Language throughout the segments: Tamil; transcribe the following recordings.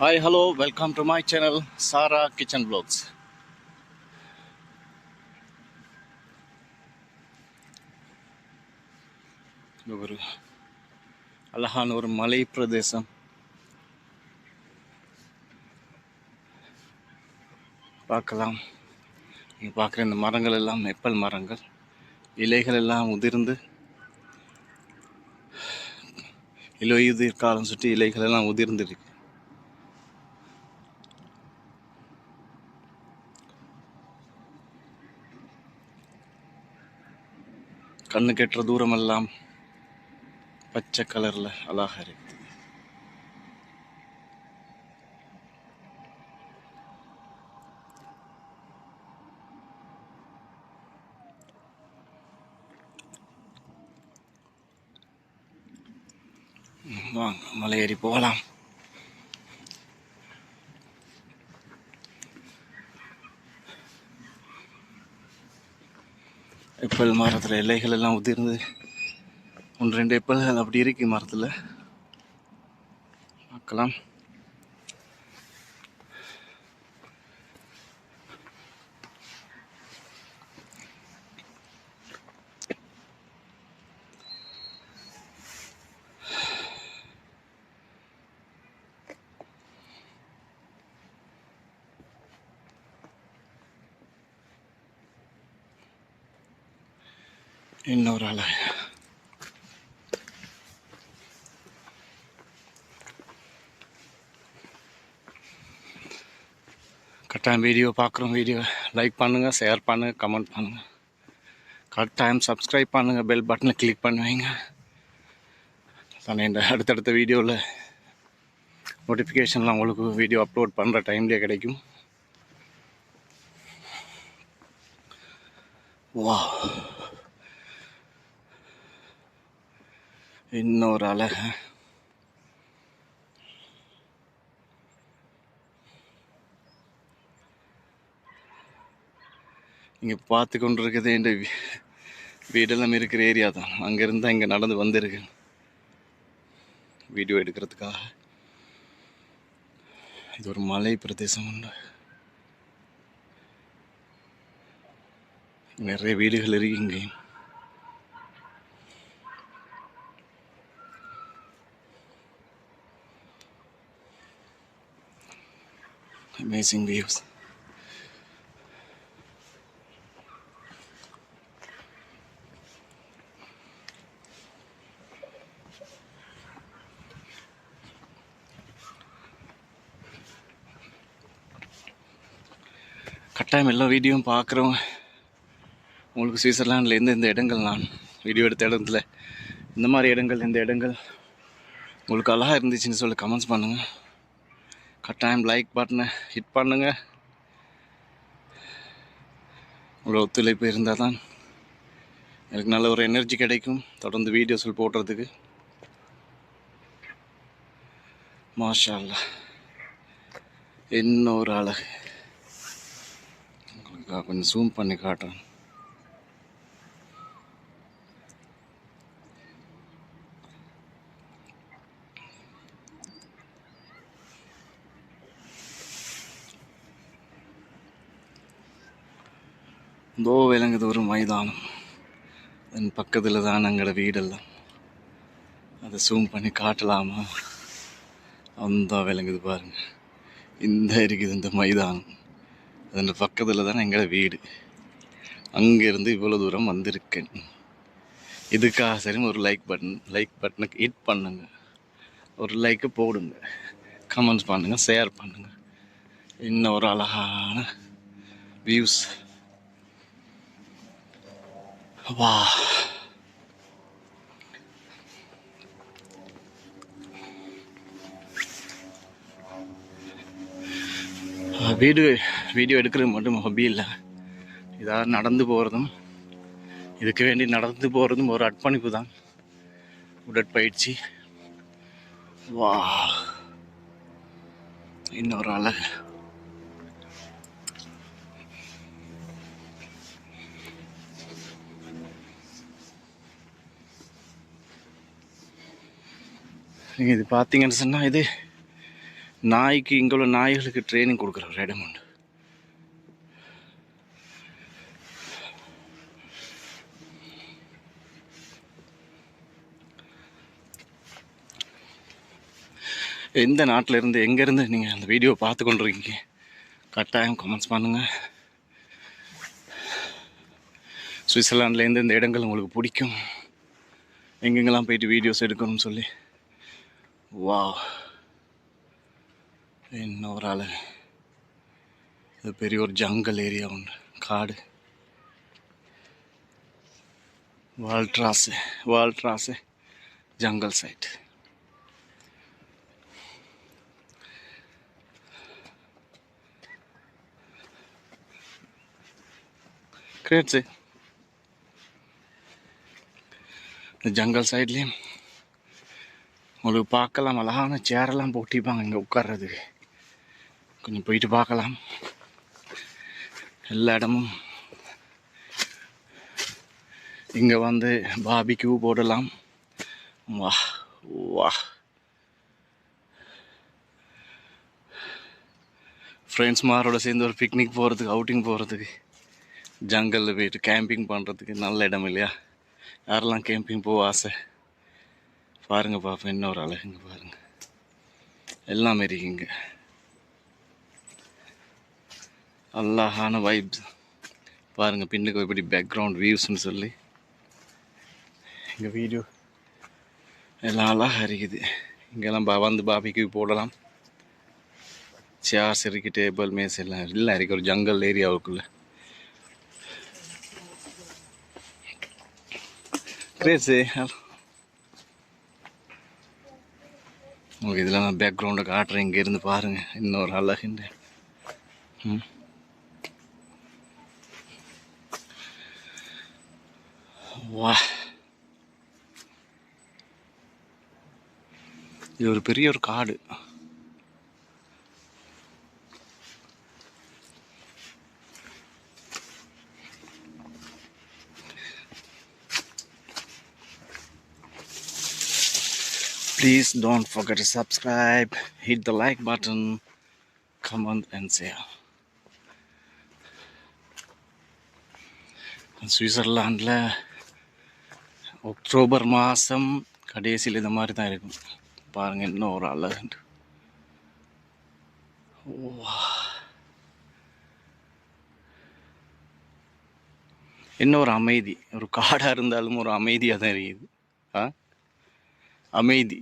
Hi hello welcome to my channel Sara kitchen blogs ஒரு அழகான ஒரு மலை பிரதேசம். பார்க்கலாம். நீங்கள் பார்க்குற இந்த மரங்கள் எல்லாம் மெப்பல் மரங்கள். இலைகள் எல்லாம் உதிர்ந்து. இலையுதிர் காலம் சுற்றி இலைகள் எல்லாம் உதிர்ந்துருக்கு கண்ணு கெட்டுற தூரமெல்லாம் பச்சை கலரில் அழகாக இருக்குது வாங்க மலை ஏறி போகலாம். எப்பல் மரத்தில் இலைகள் எல்லாம் உதிர்ந்து. ஒன்று ரெண்டு எப்பல்கள் அப்படி இருக்கு மரத்தில் பார்க்கலாம். இன்னொரு அலை கட்டாயம் வீடியோ பார்க்குறோம் வீடியோ லைக் பண்ணுங்கள் ஷேர் பண்ணுங்கள் கமெண்ட் பண்ணுங்கள் கட்டாயம் சப்ஸ்கிரைப் பண்ணுங்கள் பெல் பட்டனை கிளிக் பண்ணுவீங்க தானே இந்த அடுத்தடுத்த வீடியோவில் நோட்டிஃபிகேஷன்லாம் உங்களுக்கு வீடியோ அப்லோட் பண்ணுற டைம்லேயே கிடைக்கும். வா இன்னொரு அழக. இங்கே பார்த்து கொண்டு இருக்குது என் வீ- வீடெல்லாம் இருக்கிற ஏரியா தான். அங்கேருந்து தான் இங்கே நடந்து வந்திருக்கு. வீடியோ எடுக்கிறதுக்காக. இது ஒரு மலை பிரதேசம் உண்டு. நிறைய வீடுகள் இருக்கு இங்கேயும். Amazing views. கட்டாயம் எல்லா வீடியோவும் பார்க்குறவங்க உங்களுக்கு சுவிட்சர்லாண்டில் எந்த இந்த இடங்கள் நான் வீடியோ எடுத்த இடத்துல இந்த மாதிரி இடங்கள் இந்த இடங்கள் உங்களுக்கு அழகாக இருந்துச்சுன்னு சொல்லி கமெண்ட்ஸ் பண்ணுங்கள் கட்டாயம் லைக் பட்டனை ஹிட் பண்ணுங்கள் உங்களோட ஒத்துழைப்பு இருந்தால் தான் எனக்கு நல்ல ஒரு எனர்ஜி கிடைக்கும். தொடர்ந்து வீடியோஸில் போடுறதுக்கு. மாஷா அல்லாஹ் இன்னொரு அழகு. உங்களுக்கு கொஞ்சம் ஜூம் பண்ணி காட்டுறேன். இதோ விளங்குது ஒரு மைதானம். அதன் பக்கத்தில் தான் எங்களோட வீடெல்லாம். அதை ஜூம் பண்ணி காட்டலாமா? அந்த விளங்குது பாருங்க. இந்த இருக்குது இந்த மைதானம். அதன் பக்கத்தில் தான் எங்களோட வீடு. அங்கேருந்து இவ்வளோ தூரம் வந்திருக்கேன். இதுக்காக சரி ஒரு லைக் பட்டன் லைக் பட்டனுக்கு ஹிட் பண்ணுங்க. ஒரு லைக்கு போடுங்க. கமெண்ட்ஸ் பண்ணுங்கள் ஷேர் பண்ணுங்கள் இன்னும் ஒரு அழகான வியூஸ் வா. வீடு வீடியோ எடுக்கிறது மட்டும் ஹொபி இல்லை. இதாக நடந்து போகிறதும் இதுக்கு வேண்டி நடந்து போகிறதும் ஒரு அர்ப்பணிப்பு தான். உடற்பயிற்சி. வா. இன்னொரு அழகு. நீங்கள் இது பார்த்தீங்கன்னு சொன்னால் இது நாய்க்கு இங்கே உள்ள நாய்களுக்கு ட்ரைனிங் கொடுக்குற ஒரு இடம் உண்டு எந்த நாட்டில் இருந்து எங்கேருந்து நீங்கள் அந்த வீடியோ பார்த்து கொண்டு இருக்கீங்க கட்டாயம் கமெண்ட்ஸ் பண்ணுங்கள் சுவிட்சர்லாண்ட்லேருந்து இந்த இடங்கள் உங்களுக்கு பிடிக்கும்? எங்கெங்கெல்லாம் போயிட்டு வீடியோஸ் எடுக்கணும்னு சொல்லி. வா என்ன ஒரு ஆள் இது பெரிய ஒரு ஜங்கல் ஏரியா உண்டு காடு வால்ட்ராஸு வால்ட்ராஸு ஜங்கல் சைட் கிரேட்ஸு இந்த ஜங்கல் சைட்லேயும் உங்களுக்கு பார்க்கலாம் அழகான சேரெல்லாம் போட்டிப்பாங்க இங்கே உட்கார்றதுக்கு. கொஞ்சம் போயிட்டு பார்க்கலாம். எல்லா இடமும் இங்கே வந்து பாபிக்யூ போடலாம். வா வா. ஃப்ரெண்ட்ஸ் மாரோட சேர்ந்து ஒரு பிக்னிக் போகிறதுக்கு அவுட்டிங் போகிறதுக்கு ஜங்கலில் போயிட்டு கேம்பிங் பண்ணுறதுக்கு நல்ல இடம் இல்லையா? யாரெல்லாம் கேம்பிங் போக ஆசை? பாருங்க பாப்பா இன்னொரு அழகுங்க பாருங்க. எல்லாமே இருக்குங்க. அழகான வைப்ஸ் பாருங்க பின்னுக்கு எப்படி பேக்ரவுண்ட் வியூஸ்னு சொல்லி. எங்கள் வீடியோ எல்லாம் அழகாக இருக்குது. இங்கெல்லாம் பா வந்து பாபிக்கு போடலாம். சேர்ஸ் இருக்கு டேபிள் மேஸ் எல்லாம். இல்லை இருக்கு ஒரு ஜங்கல் ஏரியாவுக்குள்ள கிரேட்ஸு உங்களுக்கு இதெல்லாம் நான் பேக்ரவுண்டை காட்டுறேன். இங்கேருந்து பாருங்கள் இன்னொரு அழகுண்டு ம். வா. இது ஒரு பெரிய ஒரு காடு. Please don't forget to subscribe, hit the like button, comment and share. சுவிட்சர்லாண்டில் அக்டோபர் மாதம் கடைசியில் இந்த மாதிரி தான் இருக்கும். பாருங்கள் இன்னும் ஒரு அழகுண்டு. என்ன ஒரு அமைதி. ஒரு காடாக இருந்தாலும் ஒரு அமைதியாக தான் இருக்குது. ஆ? அமைதி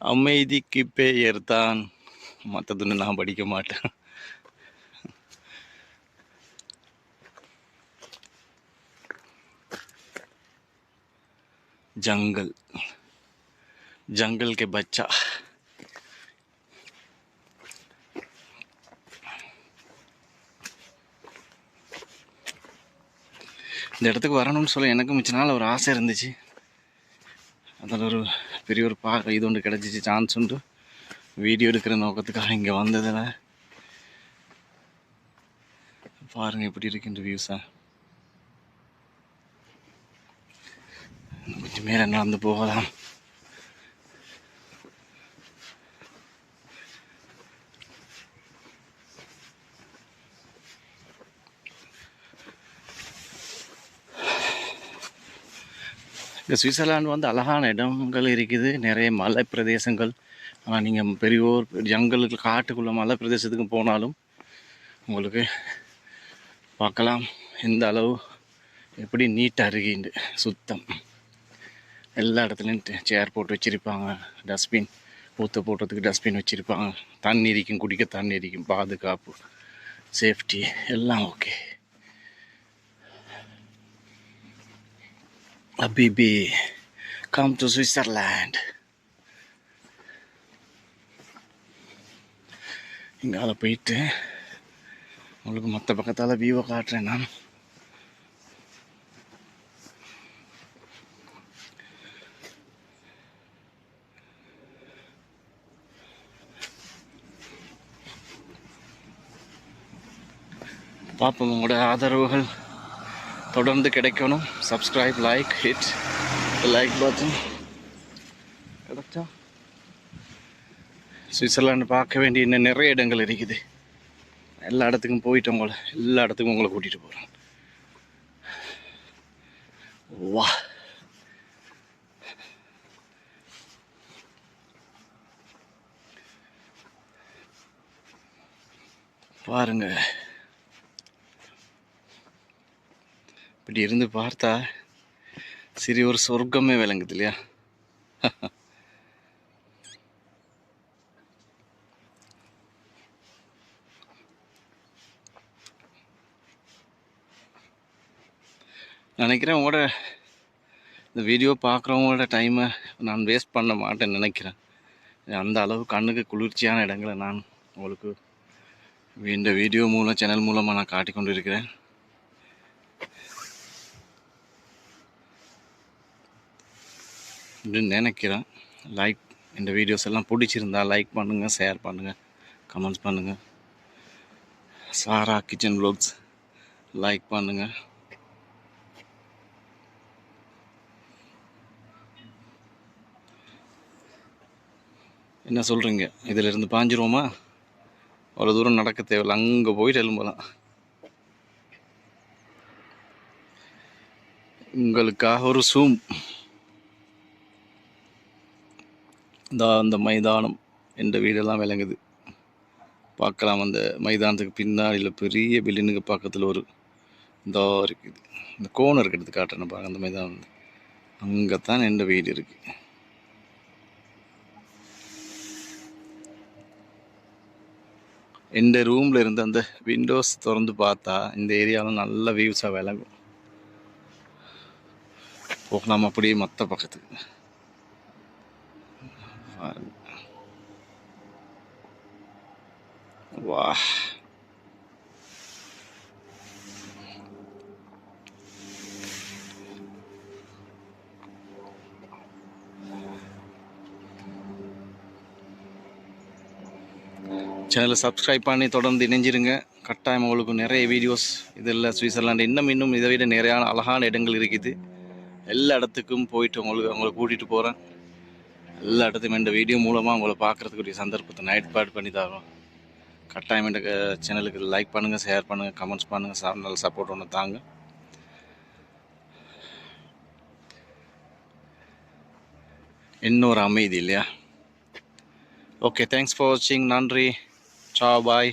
அமைதிக்கு பெயர் தான் மற்றதுன்னு நான் படிக்க மாட்டேன் जंगल जंगल के बच्चा இந்த இடத்துக்கு வரணும்னு சொல்ல எனக்கு மிச்ச நாள் ஒரு ஆசை இருந்துச்சு அதில் ஒரு பெரிய ஒரு பா இது ஒன்று கிடச்சிச்சு சான்ஸ் உண்டு வீடியோ எடுக்கிற நோக்கத்துக்காக இங்கே வந்ததில் பாருங்கள் எப்படி இருக்குன்ற வியூஸா கொஞ்சம் மேலே நடந்து போகலாம் இந்த சுவிட்சர்லாந்து வந்து அழகான இடங்கள் இருக்குது. நிறைய மலை பிரதேசங்கள் ஆனால் நீங்கள் பெரியோர் ஜங்கலுக்கு காட்டுக்குள்ள மலை பிரதேசத்துக்கு போனாலும் உங்களுக்கு பார்க்கலாம். எந்த அளவு எப்படி நீட்டாக இருக்குண்டு சுத்தம். எல்லா இடத்துலையும் சேர் போட்டு வச்சுருப்பாங்க. டஸ்ட்பின் ஊற்ற போடுறதுக்கு டஸ்ட்பின் வச்சுருப்பாங்க. தண்ணி இருக்கும் குடிக்க தண்ணி இருக்கும் பாதுகாப்பு சேஃப்டி எல்லாம் ஓகே அபிபி come டு Switzerland. இங்கால போயிட்டு உங்களுக்கு மற்ற பக்கத்தால் வியூவை காட்டுறேன் நான் பார்ப்போம் உங்களோட ஆதரவுகள் தொடர்ந்து கிடைக்கணும். Subscribe like hit like button கிடைச்சா சுவிட்சர்லாண்டு பார்க்க வேண்டிய இன்னும் நிறைய இடங்கள் இருக்குது. எல்லா இடத்துக்கும் போயிட்டு உங்களை எல்லா இடத்துக்கும் உங்களை கூட்டிகிட்டு போகிறேன் வா. பாருங்கள் இப்படி இருந்து பார்த்தா சரி ஒரு சொர்க்கமே விளங்குது இல்லையா? நினைக்கிறேன் உங்களோட இந்த வீடியோ பார்க்குறவங்களோட டைமை நான் வேஸ்ட் பண்ண மாட்டேன்னு நினைக்கிறேன். அந்த அளவு கண்ணுக்கு குளிர்ச்சியான இடங்களை நான் உங்களுக்கு இந்த வீடியோ மூலம் சேனல் மூலமாக நான் காட்டிக்கொண்டு இருக்கிறேன் அப்படின்னு நினைக்கிறேன். லைக் இந்த வீடியோஸ் எல்லாம் பிடிச்சிருந்தா லைக் பண்ணுங்கள் ஷேர் பண்ணுங்கள் கமெண்ட்ஸ் பண்ணுங்கள் சாரா கிச்சன் ப்ளாக்ஸ் லைக் பண்ணுங்கள் என்ன சொல்கிறீங்க இதிலிருந்து பாஞ்சிருவோமா? அவ்வளோ தூரம் நடக்க தேவையில்ல அங்கே போயிட்டு எழும்பலாம். உங்களுக்காக ஒரு சூம் இந்த அந்த மைதானம் என்ற வீடெல்லாம் விளங்குது. பார்க்கலாம் அந்த மைதானத்துக்கு பின்னாடியில் பெரிய பில்டிங்கு பக்கத்தில் ஒரு இதாக இருக்குது. இந்த கோணம் இருக்கிறது காட்டுறேன் பாருங்க அந்த மைதானம் அங்கே தான் எந்த வீடு இருக்குது எந்த ரூமில் இருந்து அந்த விண்டோஸ் திறந்து பார்த்தா இந்த ஏரியாவில் நல்ல வியூஸாக விளங்கும். போகலாம் அப்படியே மற்ற பக்கத்துக்கு. பாருங்க. வா சேனலை சப்ஸ்கிரைப் பண்ணி தொடர்ந்து இணைஞ்சிருங்க. கட்டாயம் உங்களுக்கு நிறைய வீடியோஸ் இதில் சுவிட்சர்லாண்டு இன்னும் இன்னும் இதை விட நிறைய அழகான இடங்கள் இருக்குது. எல்லா இடத்துக்கும் போயிட்டு உங்களுக்கு அவங்களை கூட்டிகிட்டு போகிறேன் எல்லா இடத்தையும் இந்த வீடியோ மூலமாக உங்களை பார்க்குறதுக்குரிய சந்தர்ப்பத்தை நைட் பாட் பண்ணி தரோம். கட்டாயம் இந்த சேனலுக்கு லைக் பண்ணுங்கள் ஷேர் பண்ணுங்கள் கமெண்ட்ஸ் பண்ணுங்கள் நல்ல சப்போர்ட் ஒன்று தாங்க. இன்னொரு அமைதி இல்லையா? ஓகே தேங்க்ஸ் ஃபார் வாட்சிங் நன்றி. சா பாய்